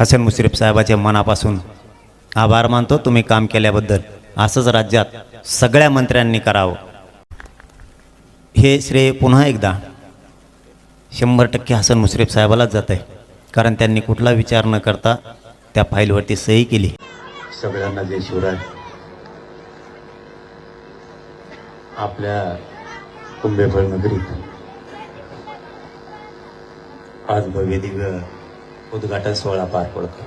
हसन मुश्रीफ साहेबाचे मनापासून आभार मानतो तुम्ही काम केल्याबद्दल. असंच राज्यात सगळ्या मंत्र्यांनी करावं. हे श्रेय पुन्हा एकदा शंभर टक्के हसन मुश्रीफ साहेबालाच जात आहे कारण त्यांनी कुठला विचार न करता त्या फाईलवरती सही केली. सगळ्यांना जय शिवराय. आपल्या कुंभेफळ नगरीत आज भव्य दिव्य उद्घाटन सोहळा पार पडतो.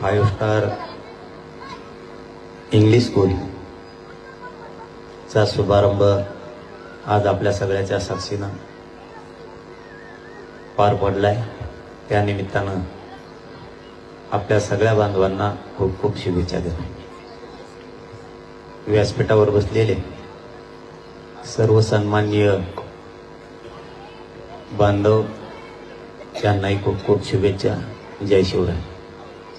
फाईव्ह स्टार इंग्लिश स्कूल चा शुभारंभ आज आपल्या सगळ्याच्या साक्षीनं पार पडलाय. त्या निमित्तानं आपल्या सगळ्या बांधवांना खूप खूप शुभेच्छा देतो. व्यासपीठावर बसलेले सर्व सन्माननीय बांधव त्यांनाही खूप खूप शुभेच्छा. जय शिवराय.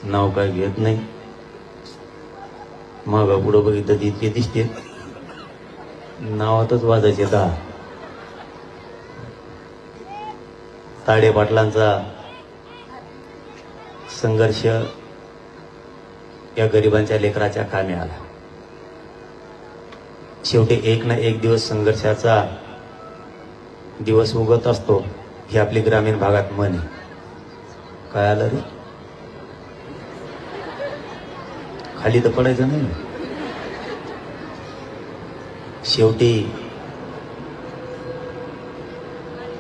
नाव काय घेत नाही. मागा पुढं बघितलं तितके दिसते नावातच वाजायचे दहा. ताडे पाटलांचा संघर्ष या गरिबांच्या लेकराच्या कामी आला. शेवटी एक ना एक दिवस संघर्षाचा दिवस उगत असतो हे आपली ग्रामीण भागात म्हण आहे. काय आलं रे? खाली तर पडायचं नाही. शेवटी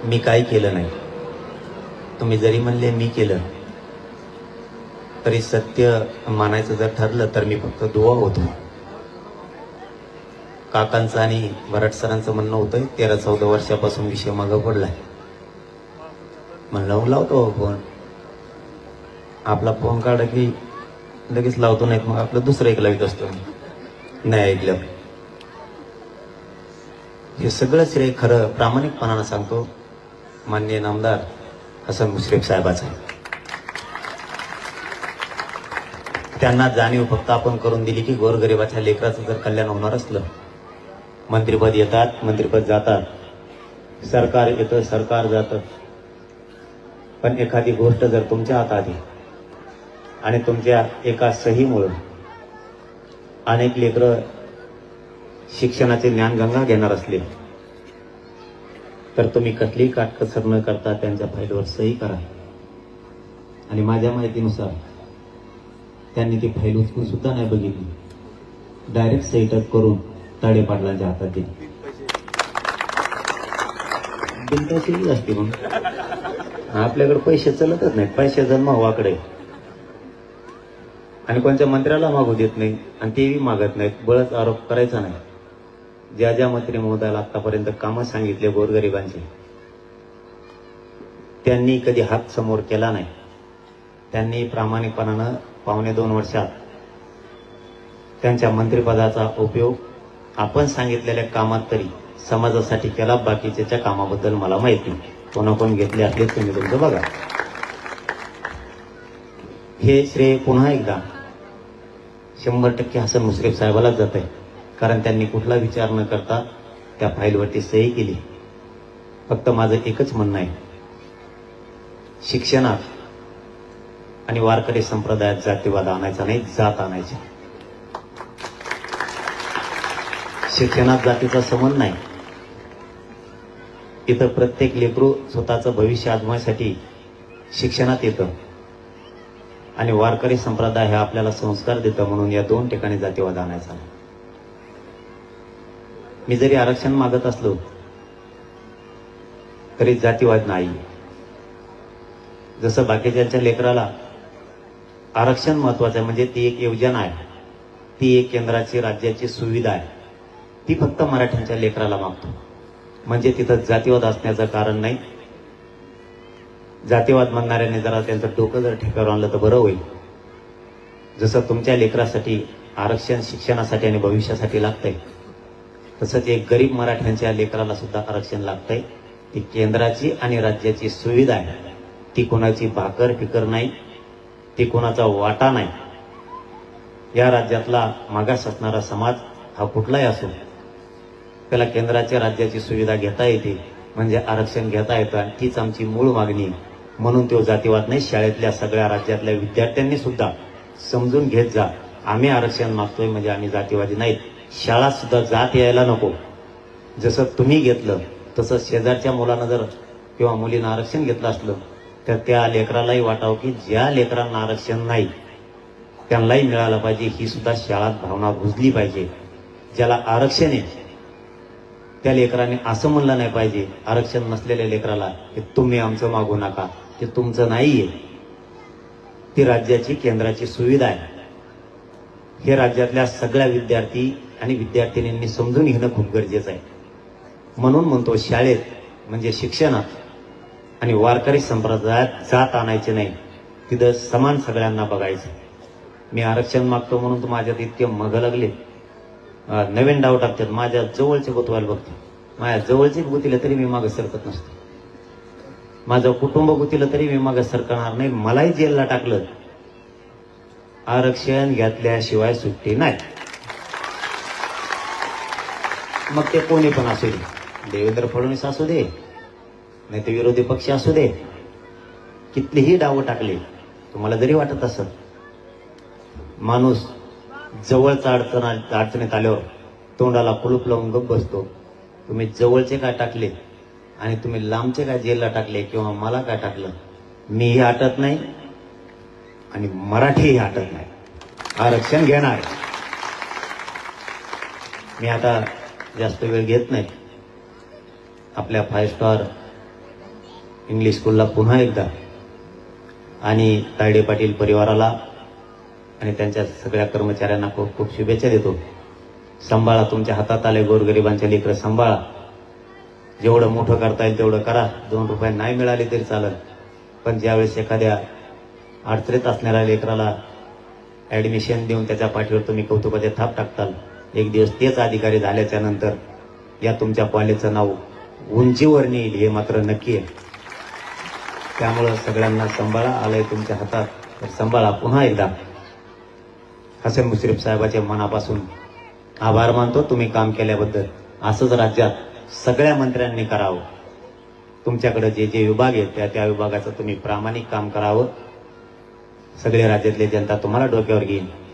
मी काय केलं नाही? तुम्ही जरी म्हणले मी केलं तरी सत्य मानायचं जर ठरलं तर मी फक्त दुवा होतो. काकांचं आणि भराट सरांचं म्हणणं होतं तेरा चौदा वर्षापासून विषय मागं पडलाय. म्हणलं हो, लावतो हो फोन. आपला फोन काढा की लगेच लावतो नाहीत मग आपलं दुसरं एक लावित असतो. नाही ऐकलं. हे सगळं श्रेय खरं प्रामाणिकपणानं सांगतो माननीय नामदार हसन मुश्रीफ साहेबाचं. त्यांना जाणीव फक्त आपण करून दिली की गोरगरिबाच्या लेकराचं जर कल्याण होणार असलं मंत्रिपद येतात मंत्रिपद जातात. सरकार येतं सरकार जातं. पण एखादी गोष्ट जर तुमच्या हातात आहे आणि तुमच्या एका सहीमुळं अनेक लेकरं शिक्षणाचे ज्ञानगंगा घेणार असले तर तुम्ही कसलीही काटकसर न करता त्यांच्या फाईलवर सही करा. आणि माझ्या माहितीनुसार त्यांनी ती फाईल उचकून सुद्धा नाही बघितली. डायरेक्ट सही टच करून ताडे पाटलांच्या हातात दिली बिनताशीच असते मग. आपल्याकडे पैसे चलतच नाहीत. पैशाचा मावाकडे. आणि कोणत्या मंत्र्याला मागू देत नाही आणि तेही मागत नाहीत. बळच आरोप करायचा नाही. ज्या ज्या मंत्री महोदयाला आतापर्यंत कामं सांगितले गोरगरिबांचे त्यांनी कधी हात समोर केला नाही. त्यांनी प्रामाणिकपणानं पावणे दोन वर्षात त्यांच्या मंत्रिपदाचा उपयोग आपण सांगितलेल्या कामात तरी समाजासाठी केला बाकीच्या कामाबद्दल मला माहिती कोणा कोण घेतले असले तुम्ही तुमचं बघा. हे श्रेय पुन्हा एकदा शंभर टक्के हसन मुश्रीफ साहेबालाच जात आहे. कारण त्यांनी कुठला विचार न करता त्या फाईलवरती सही केली. फक्त माझं एकच म्हणणं आहे. शिक्षणात आणि वारकरी संप्रदायात जातीवाद आणायचा नाही जात आणायचा. शिक्षणात जातीचा संबंध नाही. इथं प्रत्येक लेकरू स्वतःचं भविष्य आजमायसाठी शिक्षणात येतं. आणि वारकरी संप्रदाय हे आपल्याला संस्कार देतं म्हणून या दोन ठिकाणी जातीवाद आणायचा. मी जरी आरक्षण मागत असलो तरी जातीवाद नाही. जसं बाकीच्यांच्या लेकराला आरक्षण महत्वाचं आहे म्हणजे ती एक योजना आहे. ती एक केंद्राची राज्याची सुविधा आहे. ती फक्त मराठ्यांच्या लेकराला मागतो. म्हणजे तिथं जातीवाद असण्याचं कारण नाही. जातीवाद म्हणणाऱ्याने जरा त्यांचं डोकं जर ठेकावर आणलं तर बरं होईल. जसं तुमच्या लेकरासाठी आरक्षण शिक्षणासाठी आणि भविष्यासाठी लागतंय तसंच एक गरीब मराठ्यांच्या लेकराला सुद्धा आरक्षण लागतंय. ती केंद्राची आणि राज्याची सुविधा आहे. ती कोणाची भाकर फिकर नाही. ती कोणाचा वाटा नाही. या राज्यातला मागास असणारा समाज हा कुठलाही असो त्याला केंद्राच्या राज्याची सुविधा घेता येते म्हणजे आरक्षण घेता येतं आणि तीच आमची मूळ मागणी. आहे म्हणून तो जातीवाद नाही शाळेतल्या सगळ्या राज्यातल्या विद्यार्थ्यांनी सुद्धा समजून घेत जा. आम्ही आरक्षण मागतोय म्हणजे आम्ही जातीवादी नाहीत. शाळा सुद्धा जात यायला नको. जसं तुम्ही घेतलं तसं शेजारच्या मुलानं जर किंवा मुलीनं आरक्षण घेतलं असलं तर त्या लेकरालाही वाटावं की ज्या लेकरांना आरक्षण नाही त्यांनाही मिळालं पाहिजे. ही सुद्धा शाळात भावना रुजली पाहिजे. ज्याला आरक्षण आहे त्या लेकराने असं म्हणलं नाही पाहिजे आरक्षण नसलेल्या लेकराला की तुम्ही आमचं मागू नका ते तुमचं नाहीये. ती राज्याची केंद्राची सुविधा आहे. हे राज्यातल्या सगळ्या विद्यार्थी आणि विद्यार्थिनींनी समजून घेणं खूप गरजेचं आहे. म्हणून म्हणतो शाळेत म्हणजे शिक्षणात आणि वारकरी संप्रदायात जात आणायचे नाही तिथं समान सगळ्यांना बघायचं. मी आरक्षण मागतो म्हणून तर माझ्यात इतके मग लागले. नवीन डाव टाकतात माझ्या जवळचे गुतवायला बघतो. माझ्या जवळचे गुतीला तरी मी मागं सरकत नसतो. माझं कुटुंब गुतीलं तरी मी मागे सरकणार नाही. मलाही जेलला टाकलं. आरक्षण घेतल्याशिवाय सुट्टी नाही. मग ते कोणी पण असू दे. देवेंद्र फडणवीस असू दे. नाही ते विरोधी पक्ष असू दे. कितलीही डावं टाकले तुम्हाला जरी वाटत असत माणूस जवळचा अडचण अडचणीत आल्यावर तोंडाला कुलूप लावून गप बसतो. तुम्ही जवळचे काय टाकले आणि तुम्ही लांबचे काय जेलला टाकले किंवा मला काय टाकलं मीही हटत नाही आणि मराठीही हटत नाही. आरक्षण घेणार मी आता जास्त वेळ घेत नाही. आपल्या फाईव्ह स्टार इंग्लिश स्कूलला पुन्हा एकदा आणि तायडे पाटील परिवाराला आणि त्यांच्या सगळ्या कर्मचाऱ्यांना खूप खूप शुभेच्छा देतो. सांभाळा तुमच्या हातात आले गोरगरिबांच्या लेकरं सांभाळा. जेवढं मोठं करता येईल तेवढं करा. दोन रुपये नाही मिळाले तरी चालेल. पण ज्यावेळेस एखाद्या अडचणीत असणाऱ्या लेकराला ॲडमिशन देऊन त्याच्या पाठीवर तुम्ही कौतुकाचे थाप टाकताल एक दिवस तेच अधिकारी झाल्याच्यानंतर या तुमच्या कॉलेजचं नाव उंचीवर नेईल हे मात्र नक्की आहे. त्यामुळं सगळ्यांना सांभाळा आलंय तुमच्या हातात. तर सांभाळा पुन्हा एकदा. हसन मुश्रीफ साहेबाच्या मनापासून आभार मानतो तुम्ही काम केल्याबद्दल. असंच राज्यात सगळ्या मंत्र्यांनी करावं. तुमच्याकडे जे जे विभाग आहेत त्या त्या विभागाचं तुम्ही प्रामाणिक काम करावं. सगळे राज्यातले जनता तुम्हाला डोक्यावर घेईन.